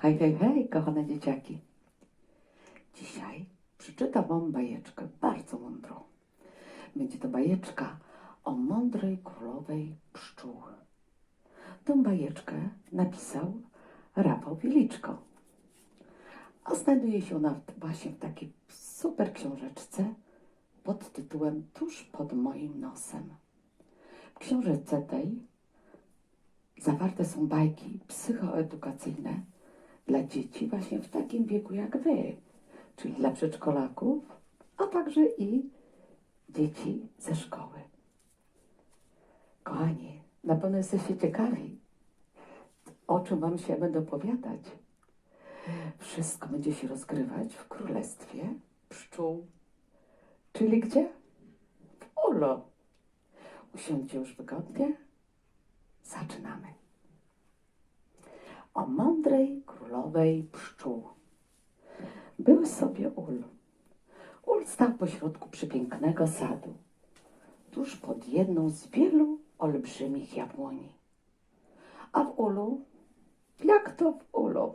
Hej, hej, hej, kochane dzieciaki. Dzisiaj przeczytam wam bajeczkę bardzo mądrą. Będzie to bajeczka o mądrej królowej pszczół. Tą bajeczkę napisał Rafał Wieliczko. A znajduje się ona właśnie w takiej super książeczce pod tytułem Tuż pod moim nosem. W książeczce tej zawarte są bajki psychoedukacyjne dla dzieci właśnie w takim wieku jak wy, czyli dla przedszkolaków, a także i dzieci ze szkoły. Kochani, na pewno jesteście ciekawi, o czym wam się będę opowiadać. Wszystko będzie się rozgrywać w królestwie pszczół. Czyli gdzie? W Ulo. Usiądźcie już wygodnie. Zaczynamy. O mądrej królowej pszczół. Był sobie ul. Ul stał pośrodku przepięknego sadu, tuż pod jedną z wielu olbrzymich jabłoni. A w ulu, jak to w ulu,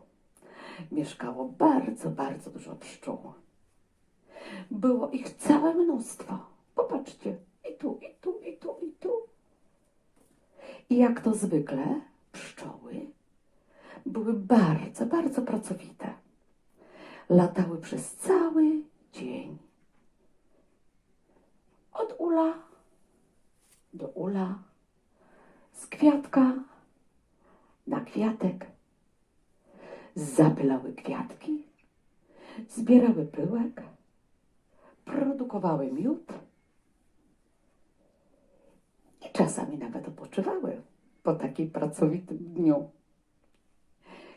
mieszkało bardzo, bardzo dużo pszczół. Było ich całe mnóstwo. Popatrzcie, i tu, i tu, i tu, i tu. I jak to zwykle, były bardzo, bardzo pracowite. Latały przez cały dzień. Od ula do ula, z kwiatka na kwiatek. Zapylały kwiatki, zbierały pyłek, produkowały miód i czasami nawet odpoczywały po takim pracowitym dniu.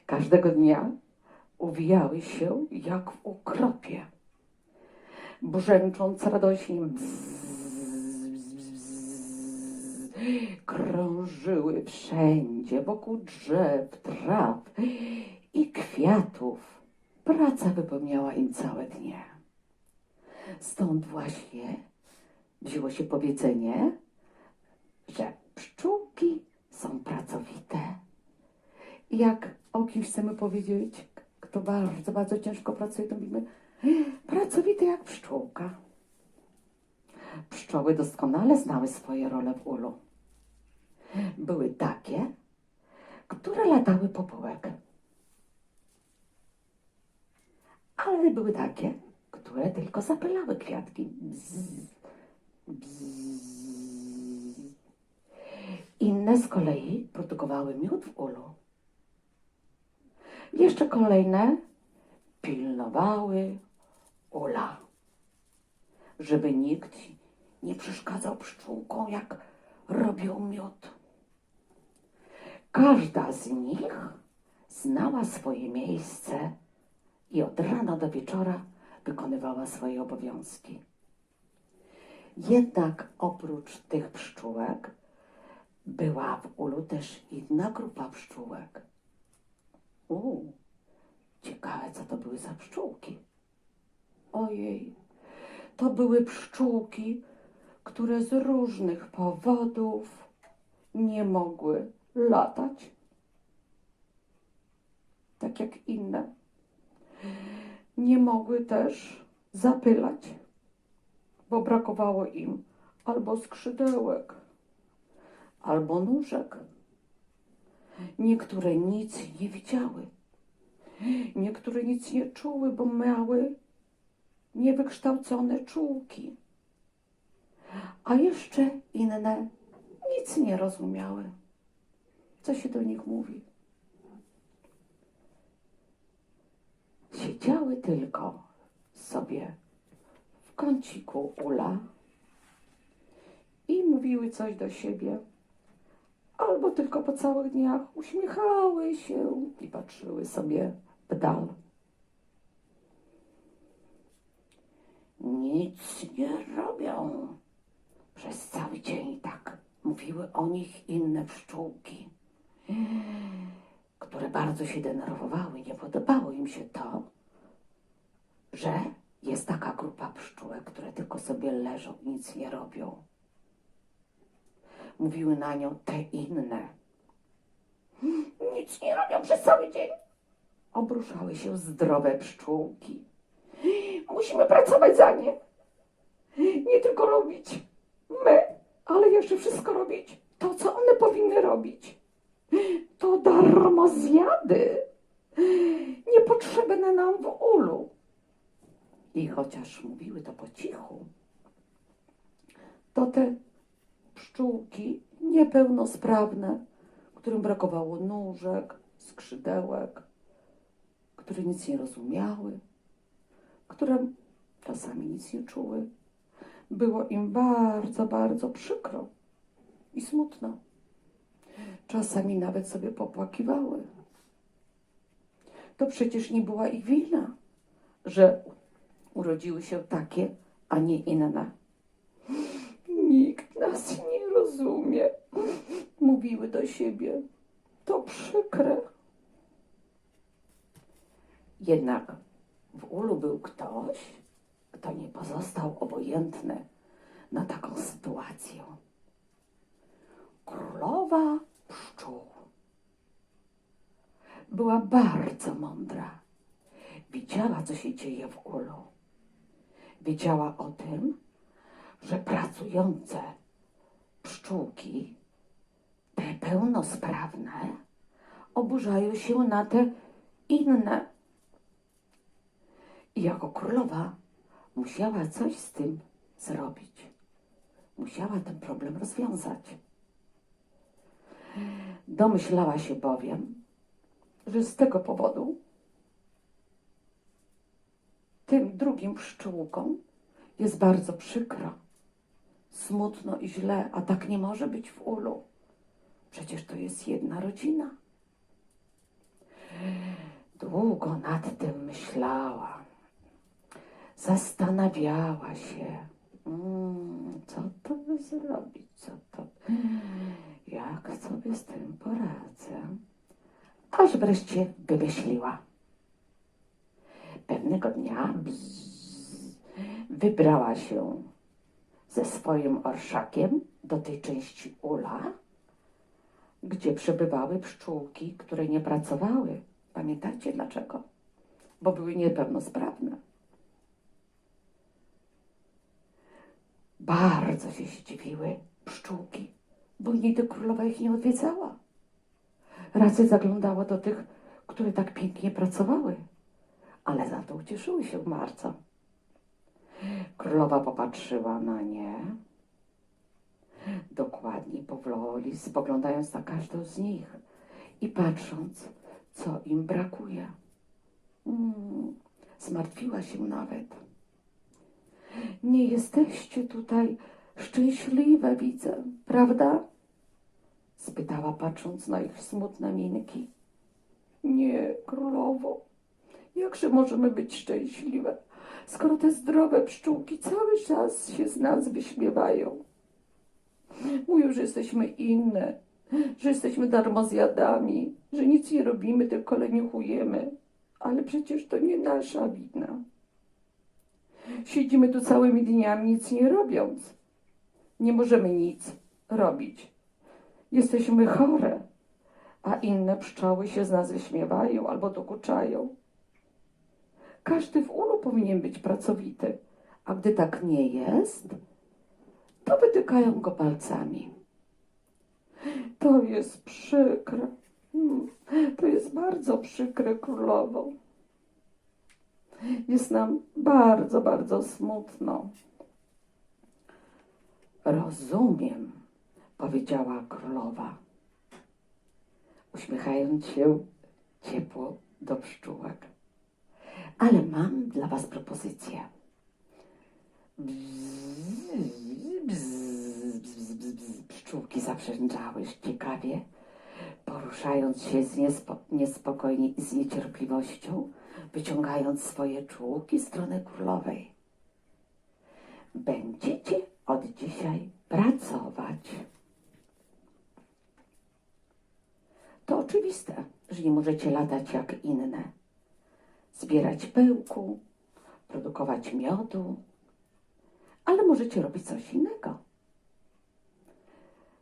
Każdego dnia uwijały się jak w ukropie, brzęcząc radośnie. Krążyły wszędzie, wokół drzew, traw i kwiatów. Praca wypełniała im całe dnie. Stąd właśnie wzięło się powiedzenie, że pszczółki są pracowite. Jak kimś chcemy powiedzieć, kto bardzo, bardzo ciężko pracuje, to mówimy pracowity jak pszczółka. Pszczoły doskonale znały swoje role w ulu. Były takie, które latały po pyłek. Ale były takie, które tylko zapylały kwiatki. Bzz, bzz. Inne z kolei produkowały miód w ulu. Jeszcze kolejne pilnowały ula, żeby nikt nie przeszkadzał pszczółkom, jak robią miód. Każda z nich znała swoje miejsce i od rana do wieczora wykonywała swoje obowiązki. Jednak oprócz tych pszczółek była w ulu też inna grupa pszczółek. U, ciekawe, co to były za pszczółki. Ojej, to były pszczółki, które z różnych powodów nie mogły latać. Tak jak inne. Nie mogły też zapylać, bo brakowało im albo skrzydełek, albo nóżek. Niektóre nic nie widziały. Niektóre nic nie czuły, bo miały niewykształcone czułki. A jeszcze inne nic nie rozumiały. Co się do nich mówi? Siedziały tylko sobie w kąciku ula i mówiły coś do siebie albo tylko po całych dniach uśmiechały się i patrzyły sobie w dal. Nic nie robią przez cały dzień, tak mówiły o nich inne pszczółki, które bardzo się denerwowały. Nie podobało im się to, że jest taka grupa pszczółek, które tylko sobie leżą nic nie robią mówiły na nią te inne. Nic nie robią przez cały dzień. obruszały się zdrowe pszczółki. Musimy pracować za nie. Nie tylko robić my, ale jeszcze wszystko robić to, co one powinny robić. To darmozjady. Niepotrzebne nam w ulu. I chociaż mówiły to po cichu, to te pszczółki niepełnosprawne, którym brakowało nóżek, skrzydełek, które nic nie rozumiały, które czasami nic nie czuły, było im bardzo, bardzo przykro i smutno. Czasami nawet sobie popłakiwały. To przecież nie była ich wina, że urodziły się takie, a nie inne. Nas nie rozumie, mówiły do siebie. To przykre. Jednak w ulu był ktoś, kto nie pozostał obojętny na taką sytuację. Królowa pszczół była bardzo mądra. Widziała, co się dzieje w ulu. Wiedziała o tym, że pracujące pszczółki, te pełnosprawne, oburzają się na te inne. I jako królowa musiała coś z tym zrobić. Musiała ten problem rozwiązać. Domyślała się bowiem, że z tego powodu tym drugim pszczółkom jest bardzo przykro, smutno i źle, a tak nie może być w ulu. Przecież to jest jedna rodzina. Długo nad tym myślała. Zastanawiała się, mm, co to by zrobić, co to, jak sobie z tym poradzę. Aż wreszcie wymyśliła. Pewnego dnia bzz, wybrała się ze swoim orszakiem do tej części ula, gdzie przebywały pszczółki, które nie pracowały. Pamiętacie dlaczego? Bo były niepełnosprawne. Bardzo się zdziwiły pszczółki, bo nigdy królowa ich nie odwiedzała. Raczej zaglądała do tych, które tak pięknie pracowały, ale za to ucieszyły się bardzo. Królowa popatrzyła na nie dokładnie, powoli, spoglądając na każdą z nich i patrząc, co im brakuje. Mm, zmartwiła się nawet. Nie jesteście tutaj szczęśliwe, widzę, prawda? spytała, patrząc na ich smutne minki. Nie, królowo, jakże możemy być szczęśliwe, skoro te zdrowe pszczółki cały czas się z nas wyśmiewają? Mówią, że jesteśmy inne, że jesteśmy darmozjadami, że nic nie robimy, tylko leniuchujemy. Ale przecież to nie nasza wina. Siedzimy tu całymi dniami, nic nie robiąc. Nie możemy nic robić. Jesteśmy chore, a inne pszczoły się z nas wyśmiewają albo dokuczają. Każdy w ulu powinien być pracowity, a gdy tak nie jest, to wytykają go palcami. To jest przykre. Mm, To jest bardzo przykre, królowo. Jest nam bardzo, bardzo smutno. Rozumiem, powiedziała królowa, uśmiechając się ciepło do pszczółek. Ale mam dla was propozycję. Pszczółki zaprzęczały ciekawie, poruszając się z niespo, niespokojnie i z niecierpliwością, wyciągając swoje czułki w stronę królowej. Będziecie od dzisiaj pracować. To oczywiste, że nie możecie latać jak inne. Zbierać pyłku, produkować miodu, ale możecie robić coś innego.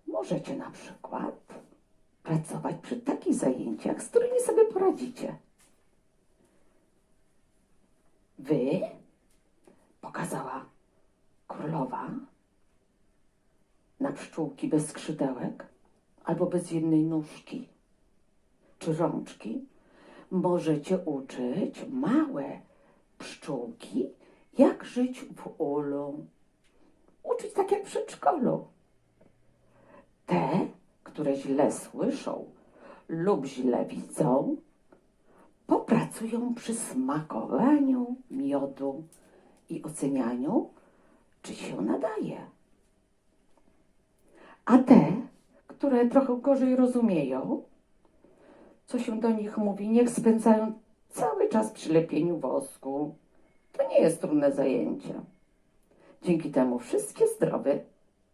Możecie na przykład pracować przy takich zajęciach, z którymi sobie poradzicie. Wy? Pokazała królowa na pszczółki bez skrzydełek albo bez jednej nóżki czy rączki. Możecie uczyć małe pszczółki, jak żyć w ulu. Uczyć tak jak w przedszkolu. Te, które źle słyszą lub źle widzą, popracują przy smakowaniu miodu i ocenianiu, czy się nadaje. A te, które trochę gorzej rozumieją, co się do nich mówi, niech spędzają cały czas przy lepieniu wosku. To nie jest trudne zajęcie. Dzięki temu wszystkie zdrowe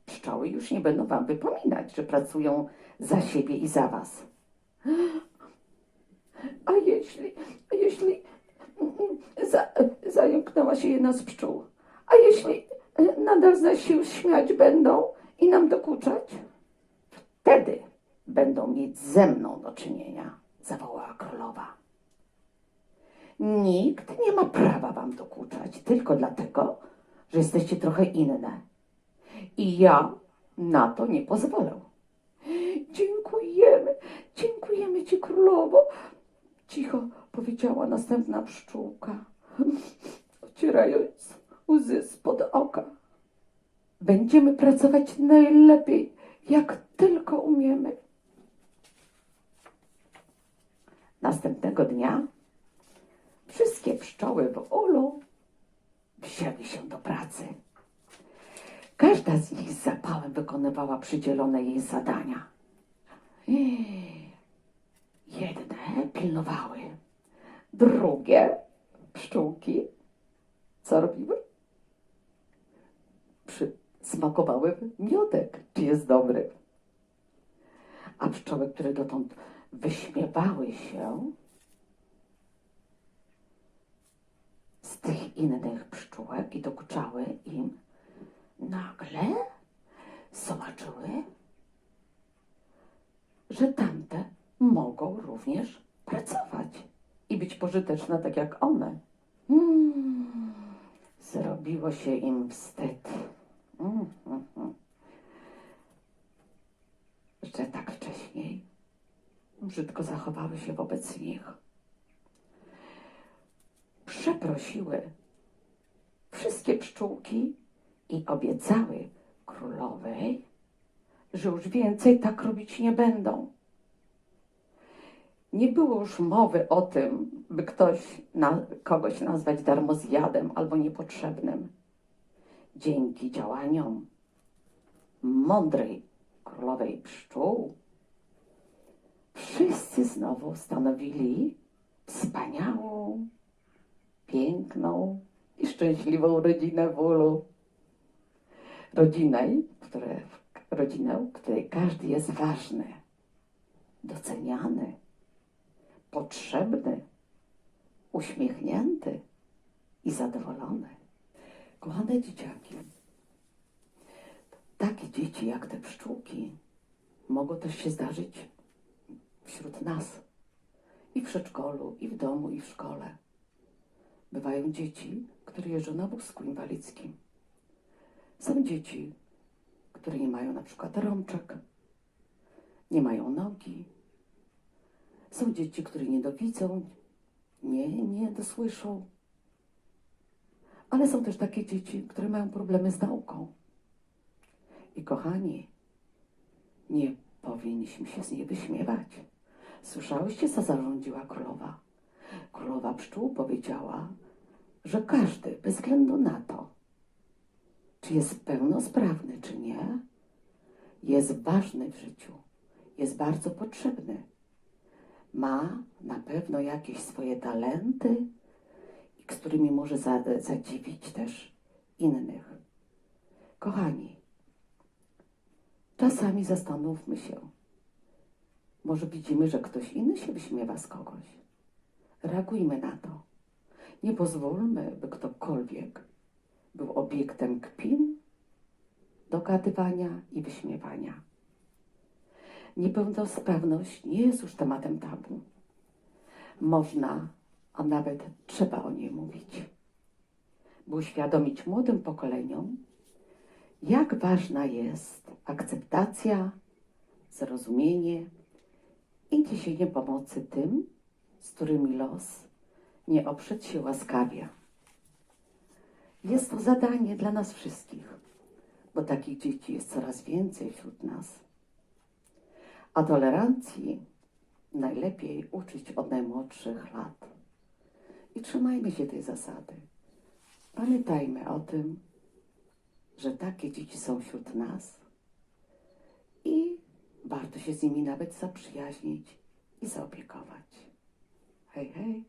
pszczoły już nie będą wam wypominać, że pracują za siebie i za was. A jeśli, a jeśli za, zająknęła się jedna z pszczół? A jeśli nadal zaś się śmiać będą i nam dokuczać? Wtedy będą mieć ze mną do czynienia, zawołała królowa. Nikt nie ma prawa wam dokuczać, tylko dlatego, że jesteście trochę inne. I ja na to nie pozwolę. Dziękujemy, dziękujemy ci, królowo, cicho powiedziała następna pszczółka, ocierając łzy spod oka. Będziemy pracować najlepiej, jak tylko umiemy. Następnego dnia wszystkie pszczoły w ulu wzięły się do pracy. Każda z nich z zapałem wykonywała przydzielone jej zadania. Jedne pilnowały, drugie pszczółki co robiły? Smakowały miodek, czy jest dobry. A pszczoły, które dotąd wyśmiewały się z tych innych pszczółek i dokuczały im, nagle zobaczyły, że tamte mogą również pracować i być pożyteczne tak jak one. Mm, zrobiło się im wstyd. Mm, mm, mm. Że tak wcześniej brzydko zachowały się wobec nich. Przeprosiły wszystkie pszczółki i obiecały królowej, że już więcej tak robić nie będą. Nie było już mowy o tym, by ktoś na, kogoś nazwać darmozjadem albo niepotrzebnym. Dzięki działaniom mądrej królowej pszczół, wszyscy znowu stanowili wspaniałą, piękną i szczęśliwą rodzinę w ulu. Rodzinę, które, rodzinę, której każdy jest ważny, doceniany, potrzebny, uśmiechnięty i zadowolony. Kochane dzieciaki, takie dzieci jak te pszczółki mogą też się zdarzyć wśród nas. I w przedszkolu, i w domu, i w szkole. Bywają dzieci, które jeżdżą na wózku inwalidzkim. Są dzieci, które nie mają na przykład rączek, nie mają nogi. Są dzieci, które nie dowidzą, nie, nie dosłyszą. Ale są też takie dzieci, które mają problemy z nauką. I kochani, nie powinniśmy się z niej wyśmiewać. Słyszałyście, co zarządziła królowa? Królowa pszczół powiedziała, że każdy, bez względu na to, czy jest pełnosprawny, czy nie, jest ważny w życiu, jest bardzo potrzebny. Ma na pewno jakieś swoje talenty, z którymi może za, zadziwić też innych. Kochani, czasami zastanówmy się. Może widzimy, że ktoś inny się wyśmiewa z kogoś. Reagujmy na to. Nie pozwólmy, by ktokolwiek był obiektem kpin, dogadywania i wyśmiewania. Niepełnosprawność nie jest już tematem tabu. Można, a nawet trzeba o niej mówić. by uświadomić młodym pokoleniom, jak ważna jest akceptacja, zrozumienie i niesienie pomocy tym, z którymi los nie oprzeć się łaskawia. Jest to zadanie dla nas wszystkich, bo takich dzieci jest coraz więcej wśród nas. A tolerancji najlepiej uczyć od najmłodszych lat. I trzymajmy się tej zasady. Pamiętajmy o tym, że takie dzieci są wśród nas i warto się z nimi nawet zaprzyjaźnić i zaopiekować. Hej, hej!